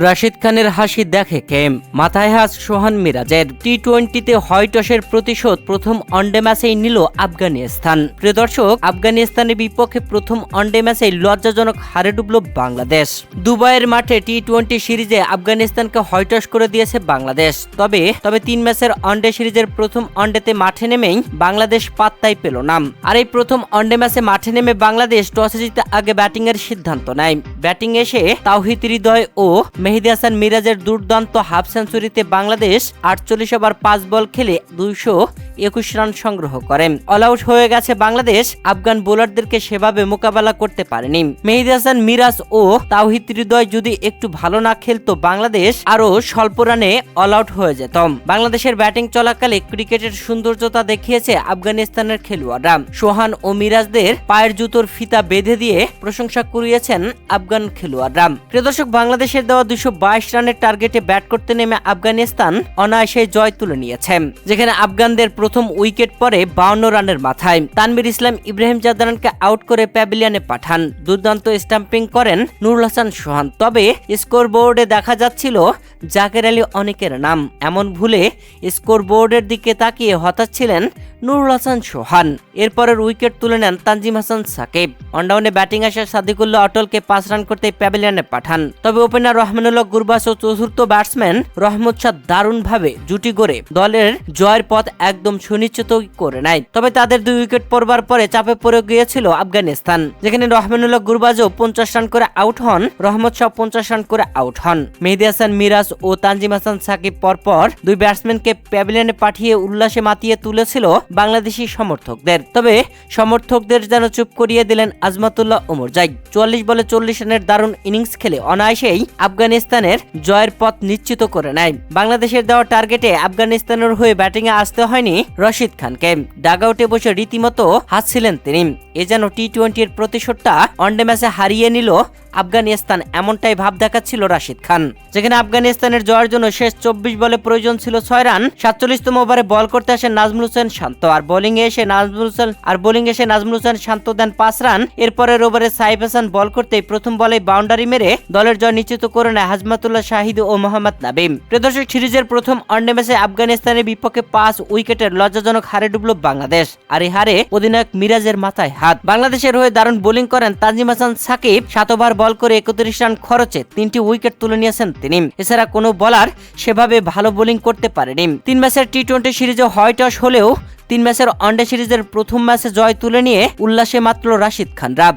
রাশিদ খানের হাসি দেখে কেম মাথায় হাস সোহান মিরাজের। টি টোয়েন্টিতে হোয়াইটসের প্রতিশোধ প্রথম ওয়ানডে ম্যাচেই নিল আফগানিস্তান। প্রিয় দর্শক, আফগানিস্তানের বিপক্ষে প্রথম ওয়ানডে ম্যাচেই লজ্জাজনক হারে ডুবল বাংলাদেশ। দুবাইয়ের মাঠে টি টোয়েন্টি সিরিজে আফগানিস্তানকে হোয়াইটস করে দিয়েছে বাংলাদেশ। তবে তবে তিন ম্যাচের ওয়ানডে সিরিজের প্রথম ওয়ানডেতে মাঠে নেমেই বাংলাদেশ পাত্তাই পেল না। আর এই প্রথম ওয়ানডে ম্যাচে মাঠে নেমে বাংলাদেশ টসে জিতে আগে ব্যাটিংয়ের সিদ্ধান্ত নেয়। ব্যাটিং এসে তাওহিদ হৃদয় ও মেহেদি হাসান মিরাজের দুর্দান্ত হাফ সেঞ্চুরিতে বাংলাদেশ আটচল্লিশ ওভার পাঁচ বল খেলে দুইশো একুশ রান সংগ্রহ করে। অল আউট হয়ে গেছে বাংলাদেশ। আফগান বোলারদেরকে সেভাবে মোকাবেলা করতে পারেনি। মেহেদি হাসান, মিরাজ ও তাওহিদ হৃদয় যদি একটু ভালো না খেলতো বাংলাদেশ, আরও স্বল্প রানে অল আউট হয়ে যেত। বাংলাদেশের ব্যাটিং চলাকালে ক্রিকেটের সৌন্দর্যতা দেখিয়েছে আফগানিস্তানের খেলোয়াড়রা। সোহান ও মিরাজদের পায়ের জুতোর ফিতা বেঁধে দিয়ে প্রশংসা কুড়িয়েছেন আফগান খেলোয়াড়রা। প্রিয় দর্শক, বাংলাদেশের দেওয়া দুশো বাইশ রানের টার্গেটে ব্যাট করতে নেমে আফগানিস্তান অনায়াসে জয় তুলে নিয়েছে। যেখানে আফগানদের প্রথম উইকেট পরে বাউন্ন রানের মাথায়। তানবির ইসলাম, ইব্রাহিম জাদানকে আউট করে প্যাভিলিয়নে পাঠান। দুর্দান্ত স্টাম্পিং করেন নুরুল হাসান সোহান। তবে স্কোর বোর্ডে দেখা যাচ্ছিল জাকের আলী অনেকের নাম। এমন ভুলে স্কোর বোর্ডের দিকে তাকিয়ে হতাশ ছিলেন নুরুল হাসান সোহান। এরপরের উইকেট তুলে নেন তানজিম হাসান সাকিব। অনডাউনে ব্যাটিং আসা সাদিকুল্লাহ অটলকে পাঁচ রান করতে প্যাভিলিয়নে পাঠান। তবে ওপেনার রহমানুল্লাহ গুরবাস ও চতুর্থ ব্যাটসম্যান রহমদ শাহ দারুণভাবে জুটি গড়ে দলের জয়ের পথ একদম সুনিশ্চিত করে নেয় তবে তাদের দুই উইকেট পড়বার পরে চাপে পড়ে গিয়েছিল আফগানিস্তান, যেখানে রহমানুল্লাহ গুরবাজও পঞ্চাশ রান করে আউট হন রহমদ শাহ পঞ্চাশ রান করে আউট হন। মেহেদি হাসান, মিরাজ ও তানজিম হাসান সাকিব পরপর দুই ব্যাটসম্যানকে প্যাভিলিয়নে পাঠিয়ে উল্লাসে মাতিয়ে তুলেছিল বাংলাদেশি সমর্থকদের। তবে সমর্থকদের যেন চুপ করিয়ে দিলেন আজমাতুল্লাহ ওমর জাই। চুয়াল্লিশ বলে চল্লিশ রানের দারুণ ইনিংস খেলে অনায়াসেই আফগানিস্তানের জয়ের পথ নিশ্চিত করে নেয়। বাংলাদেশের দেওয়া টার্গেটে আফগানিস্তানের হয়ে ব্যাটিংয়ে আসতে হয়নি রশিদ খানকে। ডাগাউটে বসে রীতিমতো হাসছিলেন তিনি। এ যেন টি টোয়েন্টির প্রতিশোধটা ওয়ানডে ম্যাচে হারিয়ে নিল আফগানিস্তান এমনটাই ভাব দেখাচ্ছিল রাশিদ খান। যেখানে আফগানিস্তানের জয়ের জন্য শেষ চব্বিশ বলে প্রয়োজন ছিল ছয় রান, সাতচল্লিশতম ওভারে বল করতে আসেন নাজমুল হোসেন শান্ত। আর বোলিং এসে নাজমুল হোসেন, আর বোলিং এসে নাজমুল হোসেন শান্ত দেন পাঁচ রান। এরপরের ওভারে সাইফ হাসান বল করতেই প্রথম বলে বাউন্ডারি মেরে দলের জয় নিশ্চিত করে নেয় হাজমাতুল্লাহ শাহিদ ও মোহাম্মদ নাবিম। প্রদর্শক সিরিজের প্রথম ওয়ানডে ম্যাচে আফগানিস্তানের বিপক্ষে পাঁচ উইকেটের লজ্জাজনক হারে ডুবল বাংলাদেশ, আর এই হারে অধিনায়ক মিরাজের মাথায় হাত। বাংলাদেশের হয়ে দারুণ বোলিং করেন তানজিম হাসান সাকিব, সাত ওভার বল করে একত্রিশ রান খরচে তিনটি উইকেট তুলে নিয়েছেন তিনি। এছাড়া কোনো বলার সেভাবে ভালো বোলিং করতে পারেনি। তিন ম্যাচের টি টোয়েন্টি সিরিজে হয় টস হলেও তিন ম্যাচের ওয়ানডে সিরিজের প্রথম ম্যাচে জয় তুলে নিয়ে উল্লাসে মাত্র রাশিদ খান রাব